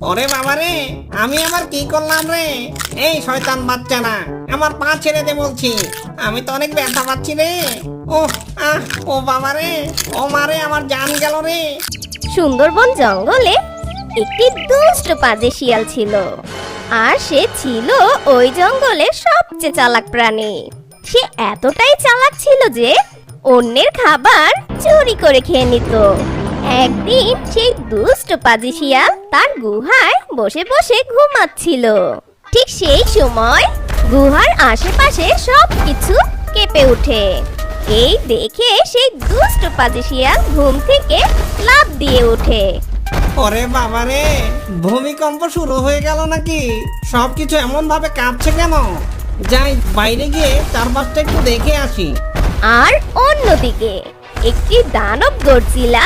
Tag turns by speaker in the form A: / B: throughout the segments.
A: ওরে বাবা রে, আমি আবার কি করলাম রে? এই শয়তান বাচ্চারা আমার পা ছেড়ে দে বলছি। আমি তো অনেক ব্যথা পাচ্ছি রে। ও আহ, ও বাবা রে, ও মারে আমার জান গেল রে।
B: সুন্দরবন জঙ্গলে একটি দুষ্ট পাজে শিয়াল ছিল। আর সে ছিল ওই জঙ্গলে সবচেয়ে চালাক প্রাণী। সে এতটাই চালাক ছিল যে অন্যের খাবার চুরি করে খেয়ে নিত। একদিন সেই দুষ্ট পাজি শিয়াল তার গুহায় বসে বসে ঘুমাচ্ছিল। ঠিক সেই সময় গুহার আশেপাশে সবকিছু কেঁপে ওঠে। এই দেখে সেই দুষ্ট পাজি শিয়াল ঘুম থেকে লাফ দিয়ে ওঠে।
A: ওরে বাবা রে ভূমিকম্প শুরু হয়ে গেল নাকি? সবকিছু এমন ভাবে কাঁপছে কেন? যাই বাইরে গিয়ে চারপাশটা একটু দেখে আসি।
B: আর অন্যদিকে একটি দানব গর্জিলা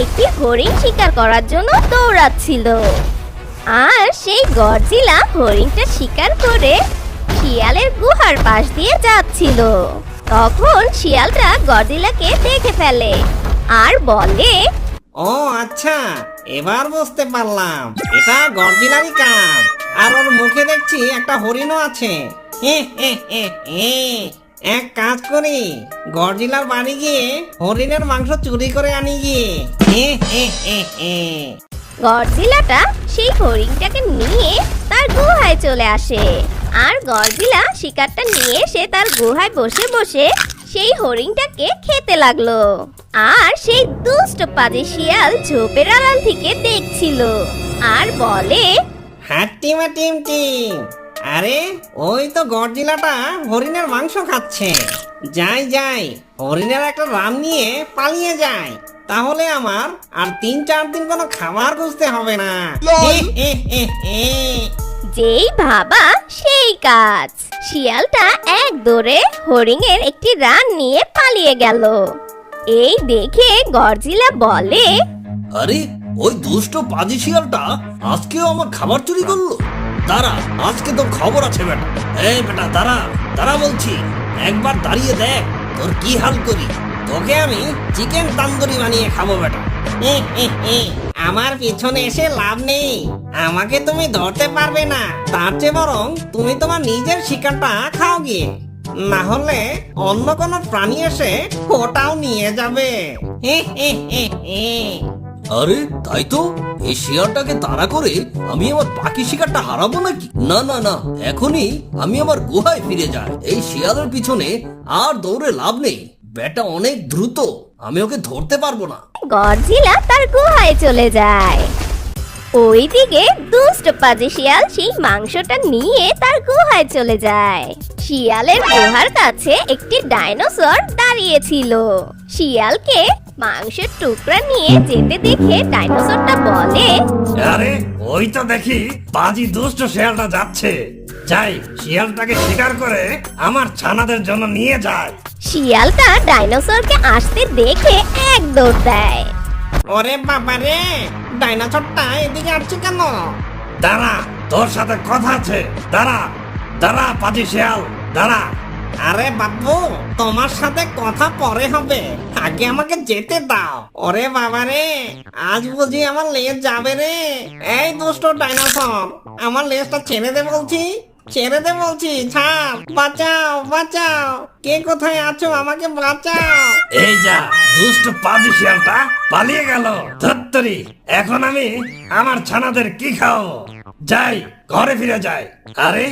B: একটি হরিণ শিকার করার জন্য দৌড়াচ্ছিল। আর সেই গর্জিলা হরিণটা শিকার করে শিয়ালের গুহার পাশ দিয়ে যাচ্ছিল। তখন শিয়ালটা গর্জিলাকে দেখে ফেলে আর বলে
A: ও আচ্ছা এবার বুঝতে পারলাম। এটা গর্জিলারই কাজ। আর ওর মুখে দেখছি একটা হরিণও আছে। হে, হে, হে, হে। এক কাজ করি গর্জিলার বাড়ি গিয়ে হরিণের মাংস চুরি করে আনি গিয়ে। হে।
B: গডজিলাটা সেই হরিণটাকে নিয়ে তার গুহায় চলে আসে। আর গডজিলা শিকারটা নিয়ে সে তার গুহায় বসে বসে সেই হরিণটাকে খেতে লাগল। আর সেই দুষ্ট পাজে শিয়াল ঝোপের আড়াল থেকে দেখছিল। আর বলে
A: হাট্টিমা টিম টিম। আরে ওই তো গর্জিলাটা হরিণের মাংস খাচ্ছে। যাই যাই হরিণের একটা রাম নিয়ে পালিয়ে যায় তাহলে আমার আর তিন চার দিন কোনো খাবার খুঁজতে হবে না।
B: যেই ভাবা সেই কাজ। শিয়ালটা এক দৌড়ে হরিণের একটি রান নিয়ে পালিয়ে গেল। এই দেখে গর্জিলা বলে
C: আরে ওই দুষ্ট পাজি শিয়ালটা আজকেও আমার খাবার চুরি করল? দাঁড়া আজকে তোর খবর আছে বেটা। এই বেটা দাঁড়া দাঁড়া বলছি একবার দাঁড়িয়ে দেখ তোর কি হাল করি।
A: তোকে আমি চিকেন তান্দুরি বানিয়ে খাব বেটা। আমার পিছনে এসে লাভ নেই। আমাকে তুমি ধরতে পারবে না। তার চেয়ে বরং তুমি তোমার নিজের শিকারটা খাও গিয়ে। না হলে অন্য কোনো প্রাণী এসে ওটাও নিয়ে যাবে।
C: আরে তাই তো? এই শিয়ালটাকে তাড়া করে আমি আমার বাকি শিকারটা হারাবো নাকি? না না না। এখনই আমি আমার গুহায় ফিরে যাই। এই শিয়ালের পিছনে আর দৌড়ে লাভ নেই। বেটা অনেক দ্রুত। আমি ওকে ধরতে পারব না।
B: গডজিলা তার গুহায় চলে যায়। ওইদিকে দুষ্ট পাজে শিয়াল সেই মাংসটা নিয়ে তার গুহায় চলে যায়। শিয়ালের গুহার কাছে একটি ডাইনোসর দাঁড়িয়েছিল শিয়ালকে মাংসের টুকরা নিয়ে যেতে দেখে ডাইনোসরটা বলে
D: আরে ওই তো দেখি বাজি দুষ্ট শিয়ালটা যাচ্ছে। যাই শিয়ালটাকে শিকার করে আমার ছানাদের জন্য নিয়ে যায়।
B: শিয়ালটা ডাইনোসরকে আসতে দেখে এক দৌড় দেয়।
A: ওরে বাবা রে ডাইনোসরটা এদিকে আসছে কেন?
D: দাঁড়া তোর সাথে কথা আছে। দাঁড়া দাঁড়া পাজি শিয়াল দাঁড়া।
A: আরে বাবু, তোমার সাথে কথা পরে হবে। আগে আমাকে যেতে দাও। ওরে বাবা রে আজ বুঝি আমার লেজ যাবে রে। এই দুষ্ট ডাইনোসর, আমার লেজটা ছেড়ে দে বলছি। ছেড়ে দে বলছি, ছাড়। বাঁচাও বাঁচাও। কে কোথায় আছো আমাকে বাঁচাও।
D: এই যা, দুষ্ট পাজি শিয়ালটা পালিয়ে গেল। ধত্তরি, এখন আমি আমার ছানাদের কি খাও যাই ঘরে ফিরে যায়। আরে,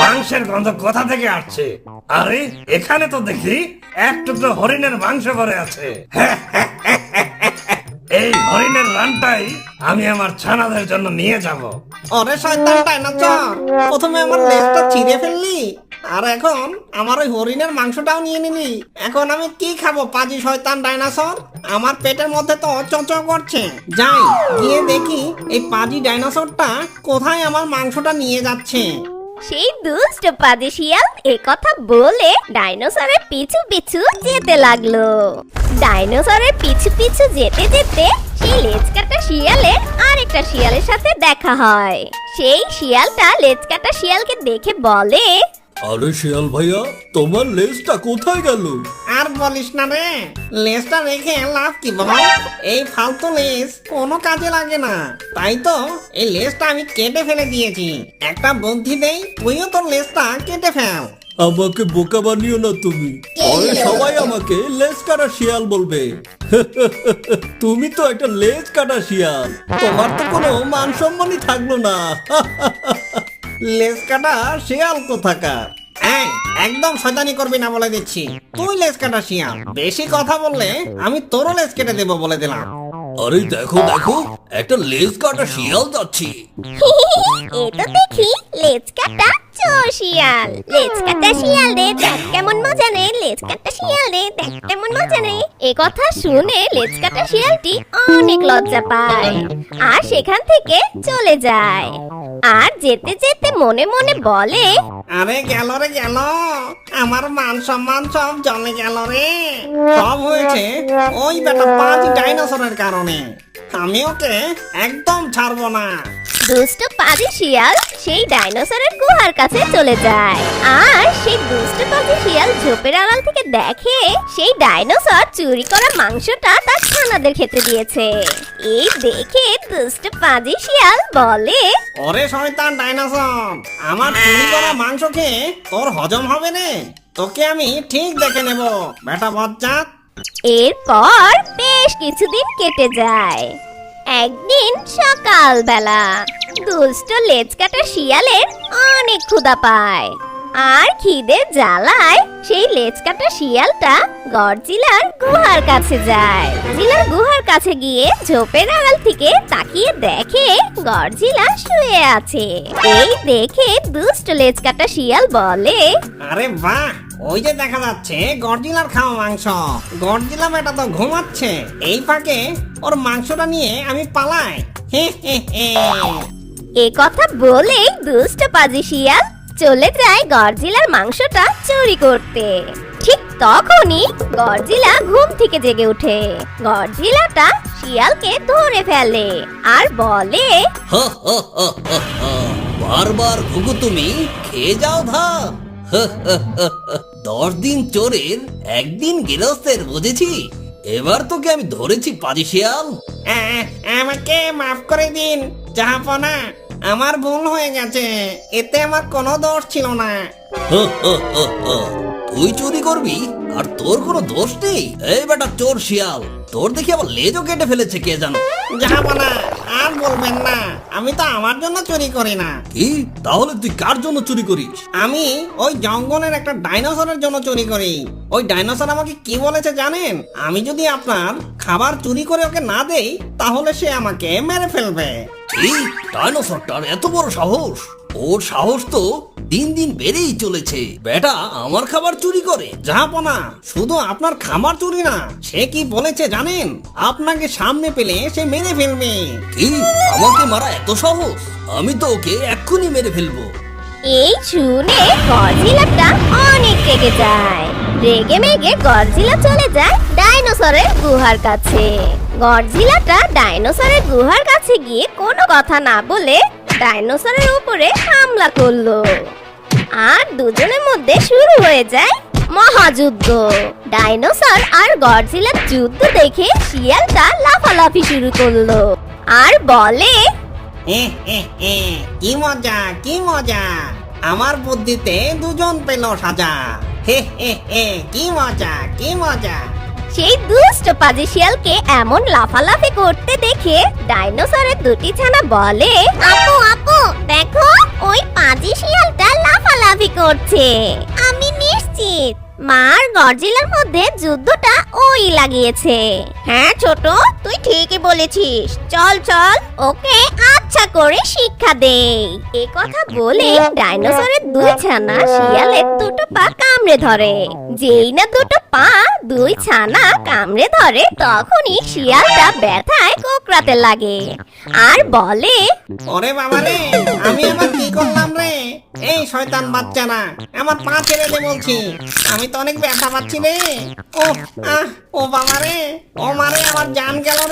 D: মাংসের গন্ধ কোথা থেকে আসছে? আরে, এখানে তো দেখি এক টুকরো হরিণের মাংস ভরে আছে। এই হরিণের রানটাই আমি আমার ছানাদের জন্য নিয়ে যাব।
A: ওরে শয়তান ডাইনোসর, প্রথমে আমার লেজটা ছিঁড়ে ফেললি, আর এখন আমার ওই হরিণের মাংসটাও নিয়ে নিলি। এখন আমি কি খাব পাজি শয়তান ডাইনোসর? আমার পেটের মধ্যে তো অচচ করছে। যাই, গিয়ে দেখি এই পাজি ডাইনোসরটা কোথায় আমার মাংসটা নিয়ে যাচ্ছে।
B: সেই দুষ্ট পাদে শিয়াল কথা বলে ডাইনোসরের পিছু পিছু যেতে লাগল। ডাইনোসরের পিছু পিছু যেতে যেতে সেই লেজকাটা শিয়ালের আরেকটা শিয়ালের সাথে দেখা হয়। সেই শিয়ালটা লেজকাটা শিয়ালকে দেখে বলে
C: আরে শিয়াল ভাইয়া তোমার লেজটা কোথায় গেল?
A: আর বলিস না রে লেজটা রেখে লাভ কি বাবা এই ফালতু লেজ কোনো কাজে লাগে না। তাই তো এই লেজটা আমি কেটে ফেলে দিয়েছি। একটা বুদ্ধি দেই তুইও তোর লেজটা কেটে ফেল।
C: আমাকে বোকা বানিও না তুমি। পরে সবাই আমাকে লেজ কাটা শিয়াল বলবে। তুমি তো একটা লেজ কাটা শিয়াল। তোমার তো কোনো মান সম্মানই থাকল না।
A: লেজ কাটা শিয়াল কোথাকার? এই একদম শয়তানি করবি না বলে দিচ্ছি। তুই লেজ কাটা শিয়াল। বেশি কথা বললে আমি তোরও লেজ কেটে দেবো বলে দিলাম।
C: আরে দেখো দেখো একটা লেজ কাটা শিয়াল যাচ্ছি।
B: এ তো দেখি লেজ কাটা শিয়াল। লেজ কাটা শিয়াল রে দেখ কেমন মজা নে লেজ কাটা শিয়াল রে দেখ কেমন মজা নে। এ কথা শুনে লেজ কাটা শিয়ালটি অনেক লজ্জা পায়। আর সেখান থেকে চলে যায়। আর যেতে যেতে মনে মনে বলে,
A: আরে গেল রে, গেল। আমার মান সম্মান সব জমে গেল রে। সব হয়েছে ওই বেটা পাঁচ ডাইনোসরের কারণে। আমি ওকে একদম ছাড়বো না।
B: দুষ্ট পাজি শিয়াল সেই ডাইনোসরের গুহার কাছে চলে যায়। আর সেই দুষ্ট পাজি শিয়াল ঝোপের আড়াল থেকে দেখে সেই ডাইনোসর চুরি করা মাংসটা তার ছানাদের খেতে দিয়েছে। এই দেখে দুষ্ট পাজি শিয়াল বলে
A: ওরে শয়তান ডাইনোসর আমার চুরি করা মাংস খেয়ে তোর হজম হবে না। তোকে আমি ঠিক দেখে নেব বেটা বজ্জাত।
B: এরপর বেশ কিছুদিন কেটে যায়। একদিন সকালবেলা দুষ্ট লেজ কাটা শিয়ালের অনেক ক্ষুধা পায়। আর খিদে জ্বালায় সেই লেজ কাটা শিয়ালটা গডজিলার গুহার কাছে যায়। জিলার গুহার কাছে গিয়ে ঝোপের আড়াল থেকে তাকিয়ে দেখে গডজিলা শুয়ে আছে। এই দেখে দুষ্ট লেজ কাটা শিয়াল বলে
A: আরে বাহ ওই যে দেখা যাচ্ছে গরজিলার খাওয়া মাংস। গরজিলা বেটা তো ঘুমাচ্ছে। এই ফাঁকে ওর মাংসটা নিয়ে আমি পালাই। হে হে হে।
B: এ কথা বলেই দুষ্ট পাজি শিয়াল চলে যায় গরজিলার মাংসটা চুরি করতে ঠিক তখনই গরজিলা ঘুম থেকে জেগে ওঠে গরজিলাটা শিয়ালকে ধরে ফেলে আর বলে
C: হা, হা, হা, হা, হা। বারবার ঘুঘু তুমি খেয়ে যাও ধাপ হা, হা, হা, হা। দশ দিন চোরের একদিন গৃহস্থের বুঝেছি এবার তোকে আমি ধরেছি পাজি শিয়াল
A: আমাকে মাফ করে দিন জাহাপনা আমার ভুল হয়ে গেছে। এতে আমার কোনো দোষ ছিল না।
C: হা, হা, হা, হা। তুই চুরি করবি আর তোর কোনো দোষ নেই। এই বেটা চোর শিয়াল। তোর দেখি আবার লেজও কেটে ফেলেছে কে জানো?
A: জাহাপনা আর বলবেন না। আমি তো আমার জন্য চুরি করি না।
C: কি? তাহলে তুই কার জন্য চুরি করিস?
A: আমি ওই জঙ্গলের একটা ডাইনোসরের জন্য চুরি করি। ওই ডাইনোসর আমাকে কি বলেছে জানেন? আমি যদি আপনার খাবার চুরি করে ওকে না দেই তাহলে সে আমাকে মেরে ফেলবে।
C: কি ডাইনোসরটার এত বড় সাহস? ওর সাহস তো দিন দিন বেড়েই চলেছে। বেটা আমার খাবার চুরি করে।
A: জাহাপনা শুধু আপনার খাবার চুরি না সে কি বলেছে জানেন? আপনাকে সামনে পেলে সে মেরে ফেলবে।
C: কি? আমাকে মারা এত সাহস? আমি তো ওকে এক্ষুনি মেরে ফেলব।
B: এই শুনে গরজিলাটা অনেক রেগে যায়। রেগে মেগে গরজিলা চলে যায় ডাইনোসরের গুহার কাছে। গরজিলাটা ডাইনোসরের গুহার কাছে গিয়ে কোনো কথা না বলে ডাইনোসরের উপরে হামলা করল। আর দুজনের মধ্যে শুরু হয়ে যায় মহাযুদ্ধ। ডাইনোসর আর গডজিলার যুদ্ধ দেখে শিয়ালটা লাফালাফি শুরু করল। আর বলে
A: কি মজা কি মজা। আমার বুদ্ধিতে দুজন পেল সাজা। হে হে হে, কি মজা কি মজা।
B: সেই দুষ্ট পাজি শিয়ালকে এমন লাফালাফি করতে দেখে ডাইনোসরের দুটি ছানা বলে, আপু আপু, দেখো, ওই পাজি শিয়ালটা লাফালাফি করছে। আমি নিশ্চিত মার গরজিলার মধ্যে যুদ্ধটা ওই লাগিয়েছে। হ্যাঁ ছোট, তুই ঠিকই বলেছিস। চল চল, ওকে আচ্ছা করে শিক্ষা দে এ কথা বলে ডাইনোসরের দুই ছানা শিয়ালের দুটো পা কামড়ে ধরে। যেই না দুটো পা দুই ছানা কামড়ে ধরে, তখনই শিয়ালটা ব্যথায় কোকড়াতে লাগে। আর বলে,
A: ওরে বাবা রে, আমি আবার কি করলাম রে? এই শয়তান বাচ্চারা, আমার পা ছেড়ে দে বলছি। আমি তো অনেক ব্যথা পাচ্ছি রে। ও আহ, ও বাবা রে, ও মারে, আমার জান গেল